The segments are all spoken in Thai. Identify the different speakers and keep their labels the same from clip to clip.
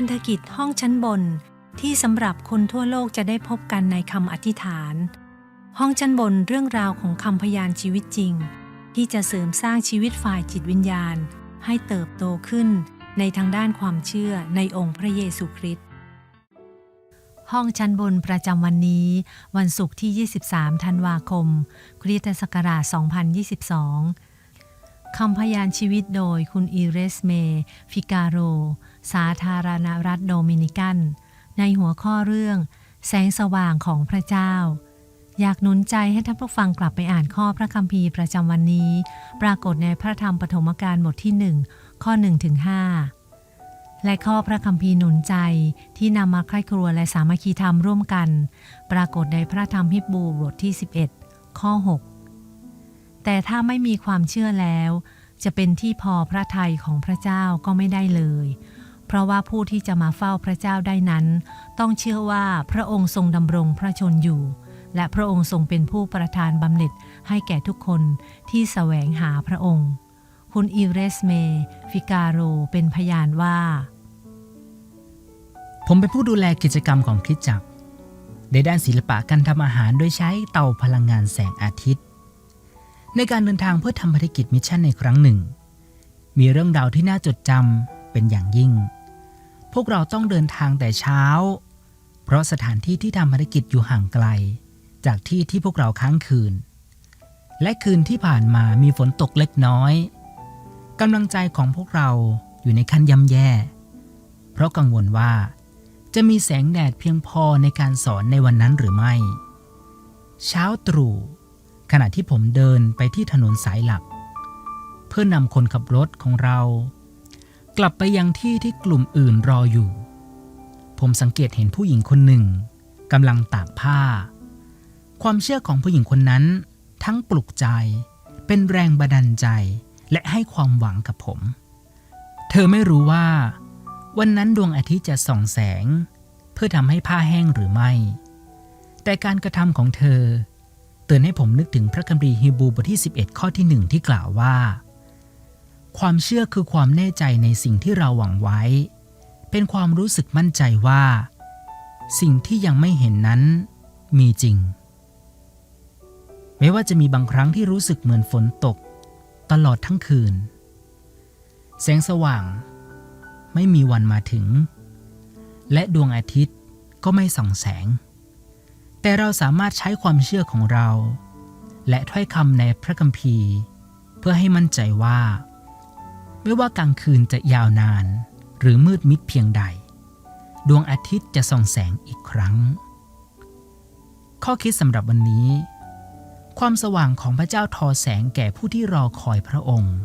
Speaker 1: พันธกิจห้องชั้นบนที่สำหรับคนทั่วโลกจะได้พบกันในคำอธิษฐาน ห้องชั้นบนเรื่องราวของคำพยานชีวิตจริง ที่จะเสริมสร้างชีวิตฝ่ายจิตวิญญาณ ให้เติบโตขึ้นในทางด้านความเชื่อในองค์พระเยซูคริสต์ห้องชั้นบนประจำวันนี้ วันศุกร์ที่ 23 ธันวาคม คริสตศักราช 2022 คำพยานชีวิตโดยคุณอีเรสเม ฟิกาโร สาธารณรัฐโดมินิกัน ในหัวข้อเรื่อง แสงสว่างของพระเจ้า อยากหนุนใจให้ท่านผู้ฟังกลับไปอ่านข้อพระคัมภีร์ประจำวันนี้ ปรากฏในพระธรรมปฐมกาลบทที่ 1 ข้อ1ถึง5และข้อพระคัมภีร์หนุนใจที่นำมาใคร่ครัวและสามัคคีธรรมร่วมกัน ปรากฏในพระธรรมฮิบรูบทที่ 11 ข้อ 6 แต่ถ้าไม่มีความเชื่อแล้ว จะเป็นที่พอพระทัยของพระเจ้าก็ไม่ได้เลย เพราะว่าผู้ที่จะมาเฝ้าพระเจ้าได้นั้น ต้องเชื่อว่าพระองค์ทรงดำรงพระชนอยู่ และพระองค์ทรงเป็นผู้ประทานบำเหน็จให้แก่ทุกคนที่แสวงหาพระองค์ คุณอีเรสเม ฟิกาโรเป็นพยานว่า
Speaker 2: ผมเป็นผู้ดูแลกิจกรรมของคริสตจักรในด้านศิลปะการทำอาหารโดยใช้เตาพลังงานแสงอาทิตย์ ในการเดินทางเพื่อทำภารกิจมิชชั่นในครั้งหนึ่ง มีเรื่องราวที่น่าจดจำเป็นอย่างยิ่ง พวกเราต้องเดินทางแต่เช้า เพราะสถานที่ที่ทำภารกิจอยู่ห่างไกล จากที่ที่พวกเราค้างคืน และคืนที่ผ่านมามีฝนตกเล็กน้อยกำลังใจของพวกเราอยู่ในขั้นย่ำแย่ เพราะกังวลว่า จะมีแสงแดดเพียงพอในการสอนในวันนั้นหรือไม่ เช้าตรู่ ขณะที่ผมเดินไปที่ถนนสายหลัก เพื่อนำคนขับรถของเรา กลับไปยังที่ที่กลุ่มอื่นรออยู่ ผมสังเกตเห็นผู้หญิงคนหนึ่งกำลังตากผ้า ความเชื่อของผู้หญิงคนนั้น ทั้งปลุกใจ เป็นแรงบันดาลใจ และให้ความหวังกับผม เธอไม่รู้ว่า วันนั้นดวงอาทิตย์จะส่องแสง เพื่อทำให้ผ้าแห้งหรือไม่ แต่การกระทำของเธอ เตือนให้ผมนึกถึงพระคัมภีร์ฮีบรูบทที่ 11 ข้อที่หนึ่งที่กล่าวว่า ความเชื่อคือความแน่ใจในสิ่งที่เราหวังไว้ เป็นความรู้สึกมั่นใจว่า สิ่งที่ยังไม่เห็นนั้นมีจริง ไม่ว่าจะมีบางครั้งที่รู้สึกเหมือนฝนตก ตลอดทั้งคืน แสงสว่าง ไม่มีวันมาถึง และดวงอาทิตย์ก็ไม่ส่องแสง แต่เราสามารถใช้ความเชื่อของเรา และถ้อยคำในพระคัมภีร์ เพื่อให้มั่นใจว่า ไม่ว่ากลางคืนจะยาวนาน หรือมืดมิดเพียงใด ดวงอาทิตย์จะส่องแสงอีกครั้ง ข้อคิดสำหรับวันนี้ ความสว่างของพระเจ้าทอแสงแก่ผู้ที่รอคอยพระองค์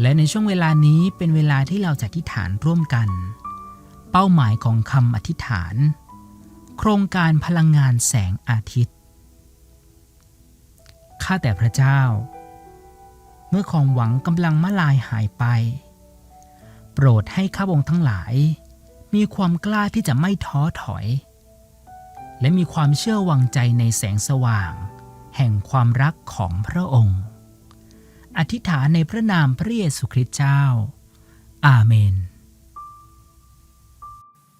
Speaker 2: และในช่วงเวลานี้เป็นเวลาที่เราจะอธิษฐานร่วมกัน เป้าหมายของคำอธิษฐาน โครงการพลังงานแสงอาทิตย์ ข้าแต่พระเจ้า เมื่อความหวังกำลังมาลายหายไป โปรดให้ข้าพงทั้งหลาย มีความกล้าที่จะไม่ท้อถอย และมีความเชื่อวางใจในแสงสว่าง แห่งความรักของพระองค์ อธิษฐานในพระนามพระเยซูคริสต์เจ้า อาเมน